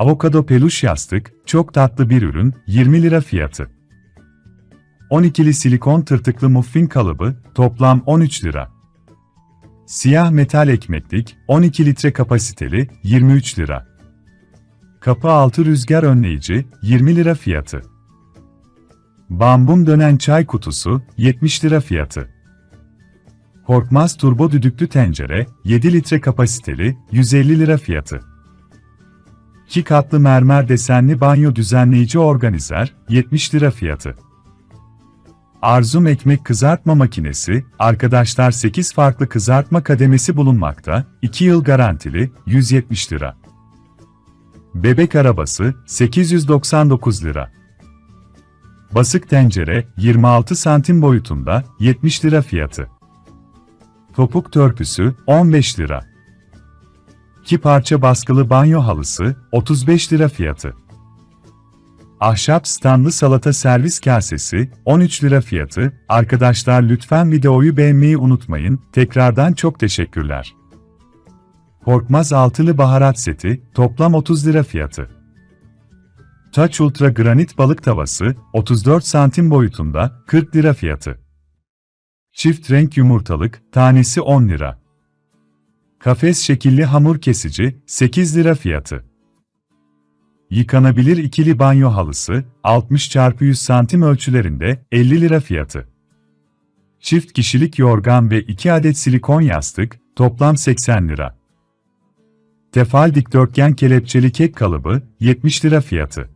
Avokado peluş yastık, çok tatlı bir ürün, 20 lira fiyatı. 12'li silikon tırtıklı muffin kalıbı, toplam 13 lira. Siyah metal ekmeklik, 12 litre kapasiteli, 23 lira. Kapı altı rüzgar önleyici, 20 lira fiyatı. Bambum dönen çay kutusu, 70 lira fiyatı. Korkmaz turbo düdüklü tencere, 7 litre kapasiteli, 150 lira fiyatı. 2 katlı mermer desenli banyo düzenleyici organizer, 70 lira fiyatı. Arzum ekmek kızartma makinesi, arkadaşlar 8 farklı kızartma kademesi bulunmakta, 2 yıl garantili, 170 lira. Bebek arabası, 899 lira. Basık tencere, 26 santim boyutunda, 70 lira fiyatı. Topuk törpüsü, 15 lira. 2 parça baskılı banyo halısı, 35 lira fiyatı. Ahşap standlı salata servis kasesi, 13 lira fiyatı. Arkadaşlar lütfen videoyu beğenmeyi unutmayın. Tekrardan çok teşekkürler. Korkmaz altılı baharat seti, toplam 30 lira fiyatı. Touch Ultra granit balık tavası, 34 santim boyutunda, 40 lira fiyatı. Çift renk yumurtalık, tanesi 10 lira. Kafes şekilli hamur kesici, 8 lira fiyatı. Yıkanabilir ikili banyo halısı, 60 x 100 santim ölçülerinde, 50 lira fiyatı. Çift kişilik yorgan ve 2 adet silikon yastık, toplam 80 lira. Tefal dikdörtgen kelepçeli kek kalıbı, 70 lira fiyatı.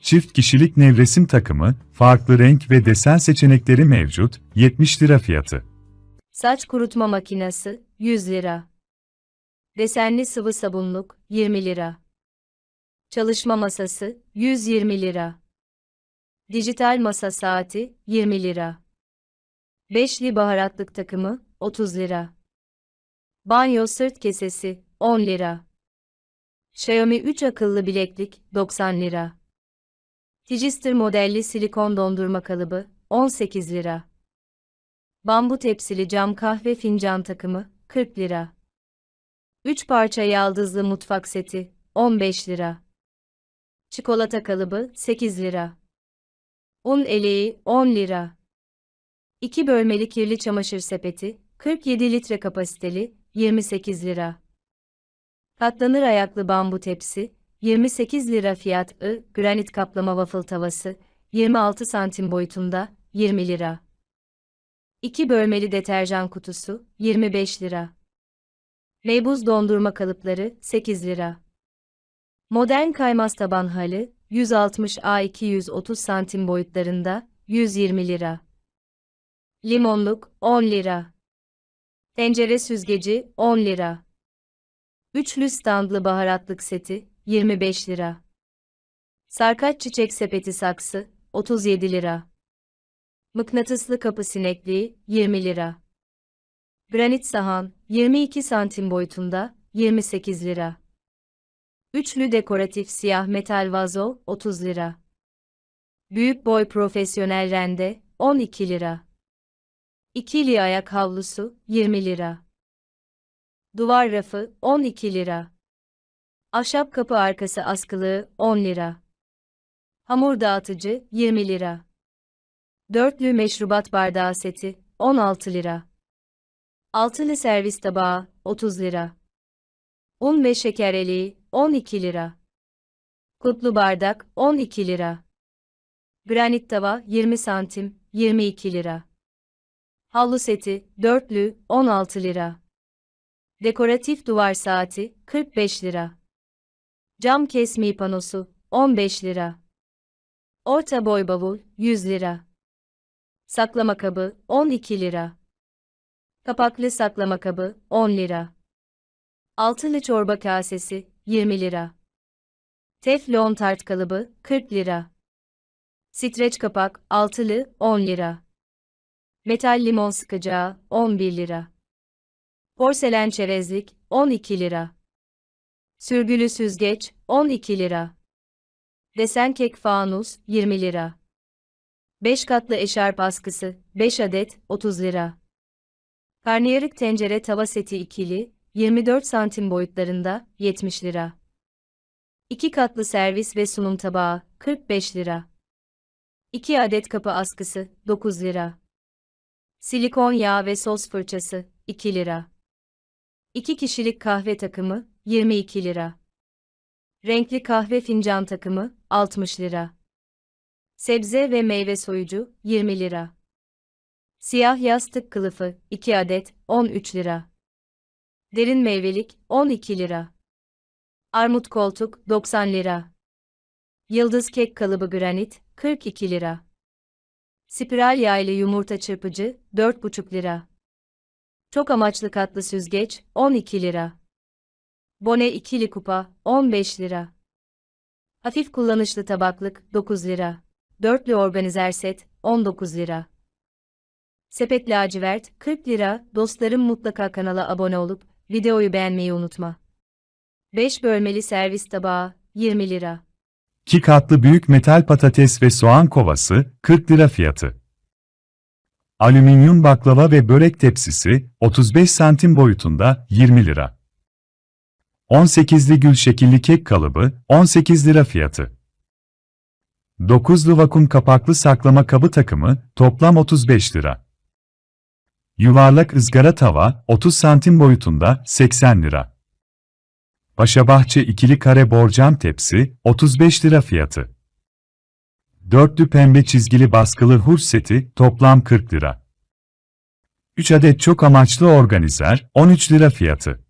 Çift kişilik nevresim takımı, farklı renk ve desen seçenekleri mevcut, 70 lira fiyatı. Saç kurutma makinesi 100 lira. Desenli sıvı sabunluk 20 lira. Çalışma masası 120 lira. Dijital masa saati 20 lira. Beşli baharatlık takımı 30 lira. Banyo sırt kesesi 10 lira. Xiaomi 3 akıllı bileklik 90 lira. Tigister modelli silikon dondurma kalıbı 18 lira. Bambu tepsili cam kahve fincan takımı 40 lira. 3 parça yaldızlı mutfak seti 15 lira. Çikolata kalıbı 8 lira. Un eleği 10 lira. 2 bölmeli kirli çamaşır sepeti 47 litre kapasiteli 28 lira. Katlanır ayaklı bambu tepsi 28 lira fiyat granit kaplama waffle tavası 26 santim boyutunda 20 lira. 2 bölmeli deterjan kutusu 25 lira. Meybuz dondurma kalıpları 8 lira. Modern kaymaz taban halı 160 A 230 santim boyutlarında 120 lira. Limonluk 10 lira. Tencere süzgeci 10 lira. Üçlü standlı baharatlık seti 25 lira. Sarkaç çiçek sepeti saksı 37 lira. Mıknatıslı kapı sinekliği 20 lira. Granit sahan 22 santim boyutunda 28 lira. Üçlü dekoratif siyah metal vazo 30 lira. Büyük boy profesyonel rende 12 lira. İkili ayak havlusu 20 lira. Duvar rafı 12 lira. Ahşap kapı arkası askılığı 10 lira. Hamur dağıtıcı 20 lira. Dörtlü meşrubat bardağı seti 16 lira. Altılı servis tabağı 30 lira. Un ve şeker eliği 12 lira. Kutlu bardak 12 lira. Granit tava 20 santim 22 lira. Havlu seti dörtlü 16 lira. Dekoratif duvar saati 45 lira. Cam kesmi panosu 15 lira. Orta boy bavul 100 lira. Saklama kabı 12 lira. Kapaklı saklama kabı 10 lira. Altılı çorba kasesi 20 lira. Teflon tart kalıbı 40 lira. Streç kapak altılı 10 lira. Metal limon sıkacağı 11 lira. Porselen çerezlik 12 lira. Sürgülü süzgeç 12 lira. Desen kek fanus 20 lira. 5 katlı eşarp askısı 5 adet 30 lira. Karnıyarık tencere tava seti ikili 24 santim boyutlarında 70 lira. 2 katlı servis ve sunum tabağı, 45 lira. 2 adet kapı askısı, 9 lira. Silikon yağ ve sos fırçası, 2 lira. 2 kişilik kahve takımı, 22 lira. Renkli kahve fincan takımı, 60 lira. Sebze ve meyve soyucu, 20 lira. Siyah yastık kılıfı, 2 adet, 13 lira. Derin meyvelik, 12 lira. Armut koltuk, 90 lira. Yıldız kek kalıbı granit, 42 lira. Spiral yaylı yumurta çırpıcı, 4,5 lira. Çok amaçlı katlı süzgeç, 12 lira. Bone ikili kupa, 15 lira. Hafif kullanışlı tabaklık, 9 lira. Dörtlü organizer set, 19 lira. Sepet lacivert, 40 lira. Dostlarım mutlaka kanala abone olup, videoyu beğenmeyi unutma. 5 bölmeli servis tabağı, 20 lira. 2 katlı büyük metal patates ve soğan kovası, 40 lira fiyatı. Alüminyum baklava ve börek tepsisi, 35 santim boyutunda, 20 lira. 18'li gül şekilli kek kalıbı, 18 lira fiyatı. 9'lu vakum kapaklı saklama kabı takımı, toplam 35 lira. Yuvarlak ızgara tava, 30 santim boyutunda, 80 lira. Paşabahçe ikili kare borcam tepsi, 35 lira fiyatı. Dörtlü pembe çizgili baskılı hurç seti, toplam 40 lira. 3 adet çok amaçlı organizer, 13 lira fiyatı.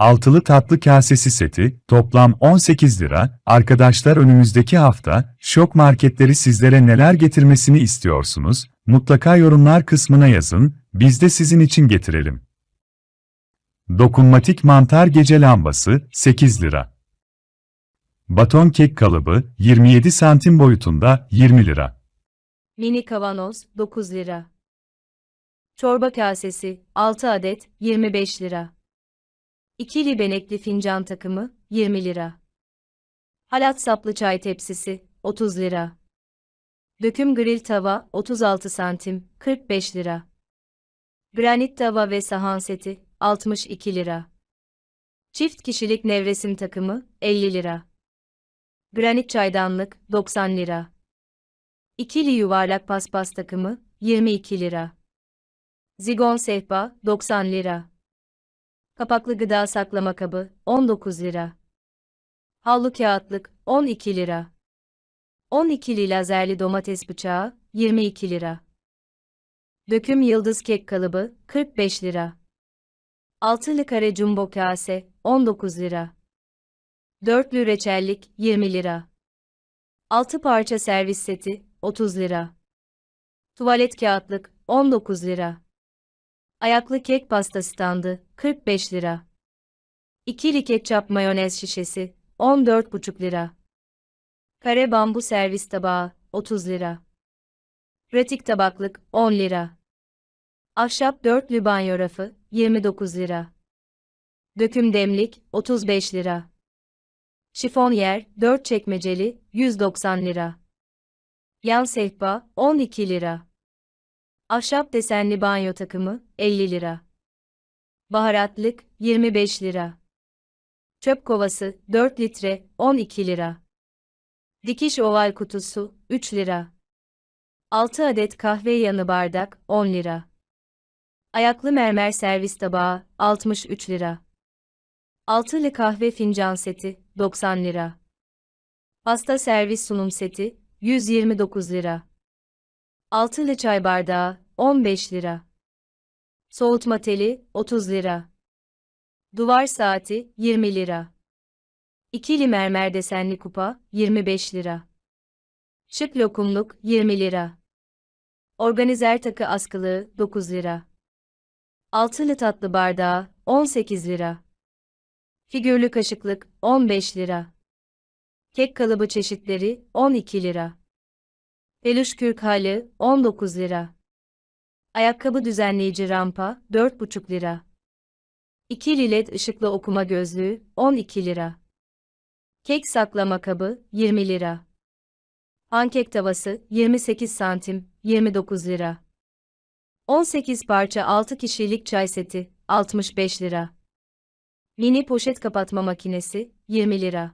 Altılı tatlı kasesi seti, toplam 18 lira. Arkadaşlar önümüzdeki hafta, şok marketleri sizlere neler getirmesini istiyorsunuz? Mutlaka yorumlar kısmına yazın, biz de sizin için getirelim. Dokunmatik mantar gece lambası, 8 lira. Baton kek kalıbı, 27 santim boyutunda, 20 lira. Mini kavanoz, 9 lira. Çorba kasesi, 6 adet, 25 lira. İkili benekli fincan takımı, 20 lira. Halat saplı çay tepsisi, 30 lira. Döküm grill tava, 36 santim, 45 lira. Granit tava ve sahan seti, 62 lira. Çift kişilik nevresim takımı, 50 lira. Granit çaydanlık, 90 lira. İkili yuvarlak paspas takımı, 22 lira. Zigon sehpa, 90 lira. Kapaklı gıda saklama kabı, 19 lira. Havlu kağıtlık, 12 lira. 12'li lazerli domates bıçağı, 22 lira. Döküm yıldız kek kalıbı, 45 lira. Altılı kare jumbo kase, 19 lira. Dörtlü reçellik, 20 lira. Altı parça servis seti, 30 lira. Tuvalet kağıtlık, 19 lira. Ayaklı kek pasta standı, 45 lira. İkili ketçap mayonez şişesi, 14,5 lira. Kare bambu servis tabağı, 30 lira. Pratik tabaklık, 10 lira. Ahşap dörtlü banyo rafı, 29 lira. Döküm demlik, 35 lira. Şifon yer, 4 çekmeceli, 190 lira. Yan sehpa, 12 lira. Ahşap desenli banyo takımı, 50 lira. Baharatlık, 25 lira. Çöp kovası, 4 litre, 12 lira. Dikiş oval kutusu, 3 lira. 6 adet kahve yanı bardak, 10 lira. Ayaklı mermer servis tabağı, 63 lira. Altılı kahve fincan seti, 90 lira. Pasta servis sunum seti, 129 lira. Altılı çay bardağı, 15 lira. Soğutma teli, 30 lira. Duvar saati, 20 lira. İkili mermer desenli kupa, 25 lira. Şık lokumluk, 20 lira. Organizer takı askılığı, 9 lira. Altılı tatlı bardağı, 18 lira. Figürlü kaşıklık, 15 lira. Kek kalıbı çeşitleri, 12 lira. Peluş kürk halı, 19 lira. Ayakkabı düzenleyici rampa, 4,5 lira. İkili led ışıklı okuma gözlüğü, 12 lira. Kek saklama kabı, 20 lira. Pankek tavası, 28 santim, 29 lira. 18 parça 6 kişilik çay seti, 65 lira. Mini poşet kapatma makinesi, 20 lira.